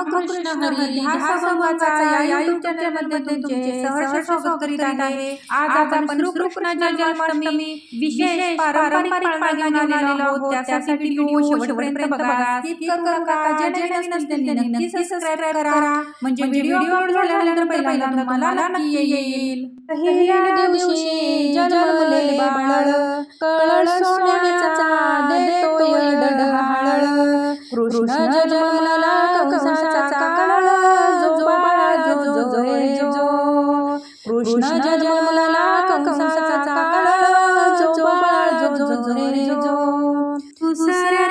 रामकृष्ण हरी ह्या संवादाचा या चॅनलमध्ये तुमचे सहर्ष स्वागत करीत आहे. आज आपण श्रीकृष्णाच्या जन्माष्टमी विशेष पारंपरिक पाळणा घेऊन आलेलो आहोत. त्यासाठी व्हिडिओ शेवटपर्यंत बघा स्किप करू नका जे नवीन असतील त्यांनी नक्की सबस्क्राईब करा. म्हणजे व्हिडिओ अपलोड झाल्यानंतर पहिल्यांदा तुम्हाला नक्की येईल. पहिल्या दिवशी जन्मले बाळ कळ सोन्याचा देतोय कृष्ण जन्मला कृष्ण जन्मला कंसाचा काळ जो बाळा जो जो जो रे जो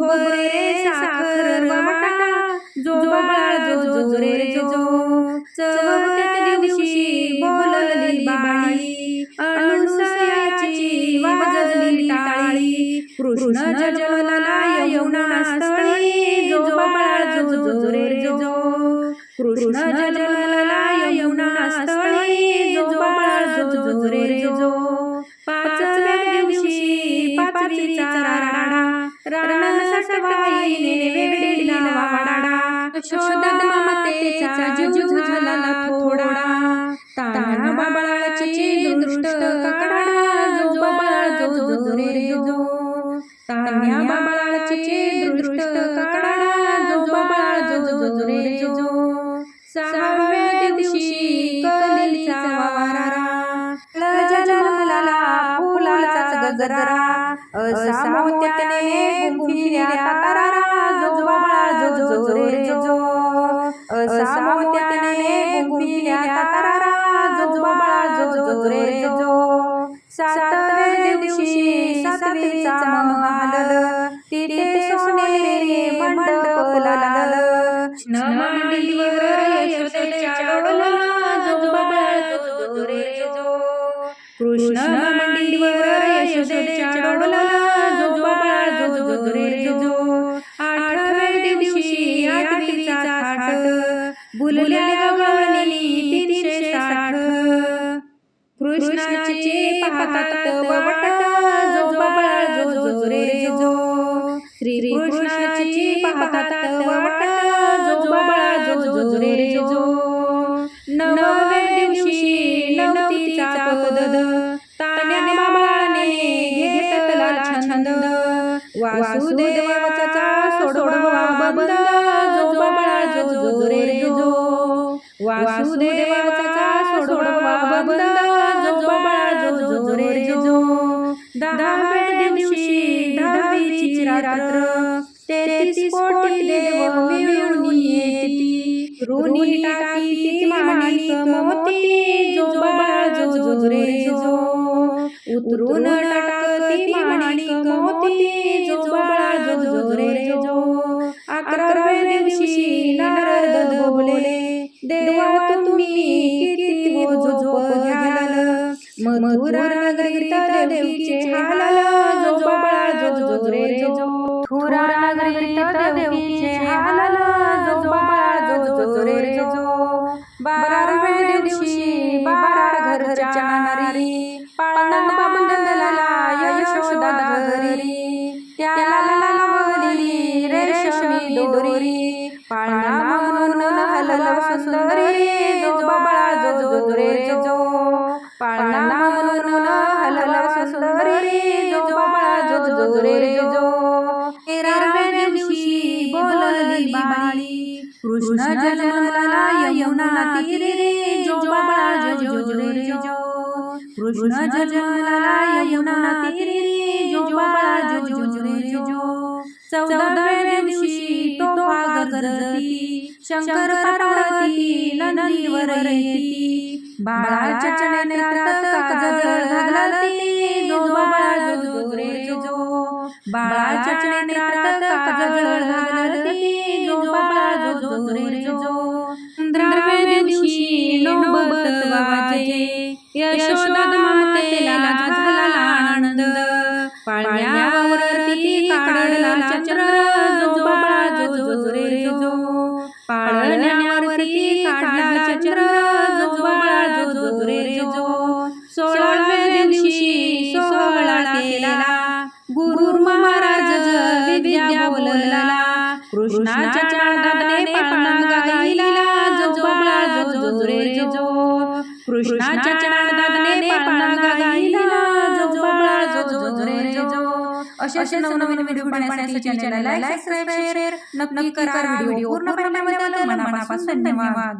खोबरे साखर वाटा जो बाळा जो जो जो रे जो चवत्या दिवशी बोलली बाळी अनुसयाची वाजली टाळी कृष्ण जन्मला यमुना स्थळी जो बाळा जो जो जो रे जो कृष्ण जन्मला यमुना स्थळी जो बाळा जो जो जो रे जो पाचव्या दिवशी पाचवीचा राडा राणा सटवाईने वेडीला वाडा यशोदा मातेचा जीव झाला थोडा दृष्ट ककडा जो बाळा जो जो रे जो बाळाची गजरा असा मोत्याने गुंफिल्या तारा जो बाळा जो जो जो रे जो. असा मोत्याने गुंफिल्या तारा जो बाळा जो जो जो रे जो. सातव्या दिवशी सातवीचा महाल तिथे सोनेरी मंडप लाल. कृष्ण मांडीवर कृष्णाचे पाहतात वट जो जो रे जो. श्री कृष्णाची पाहतात वट जो बाळा जो जो रे जो. नवव्या दिवशी नवतीचा पदद तान्याने बाबाने घेतला छंद. वासुदेवाचा सोडवा बंद जो बाळा जो जो रे जो. वासुदेवाचा सोडवा बंद रे जो दहाव्या दिवशी दहावीची रात्र तेहतीस कोटी देव मिळून येती. ऋणी टाकी ती माणिक मोती जो बाळ जो जो रे जो उतरून जो रे नगरी देवकीचे हाल जो बाळा जो. जो रे जो बाराव्या दिवशी बारा घरच्या नारी पाळणा बंदला यशोदा घरी त्याला लावली रेशमी दोरी पाळणा म्हणून हलवा सुंदरी. कृष्ण जन्मला यमुना तीरे जो बाळा जो जो रे जो. कृष्ण जन्मला यमुना तीरे जो जो जो रे जो. चौदाव्या दिवशी तो शंकर पार्वती नंदीवर येती. बाळाच्या काजळ घालती जो बाळा जो जो रे जो. बाळाच्या बोलला कृष्णाच्या नादाने पाळणा गाईला जो जो जो रे जो. कृष्णाच्या नादाने पाळणा गाईला जो जो जो रे जो. असे नवनवीन व्हिडिओ पाहण्यासाठी चॅनलला सबस्क्राईब शेअर नक्की करा व्हिडिओ पूर्ण पाहण्याबद्दल मनापासून धन्यवाद.